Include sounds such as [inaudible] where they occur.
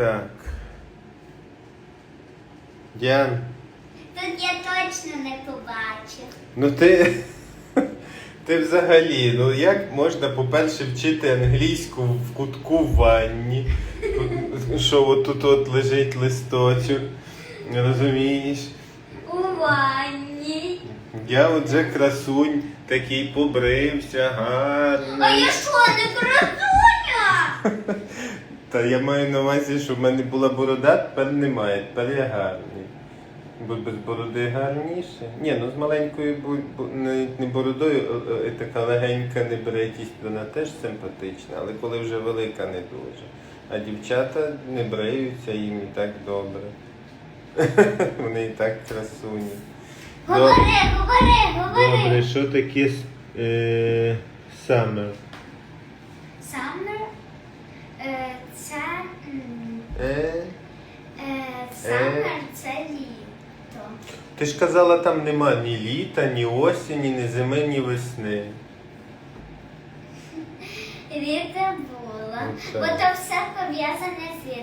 Так. Діан, Тут я точно не побачив. ну ти. [laughs] Ти взагалі, ну як можна, по-перше, вчити англійську в кутку в ванні, що отут от лежить листочок, розумієш? У ванні. Я отже красунь, такий побрився, гарний. А я що, не красуня? Та я маю на увазі, що в мене була борода, тепер немає, тепер я гарний. Бо без бороди гарніше. Ні, ну з маленькою навіть не бородою, е, е, така легенька небритість, вона теж симпатична, але коли вже велика не дуже. А дівчата не бриються, їм і так добре. [laughs] Вони і так красуні. Говори, говори, говори. Добре, що таке е, summer? Summer е, це м, Е? е, summer це літо. Ти ж казала, там нема ні літа, ні осені, ні зими, ні весни. Літо було. Ну, Бо то все пов'язане з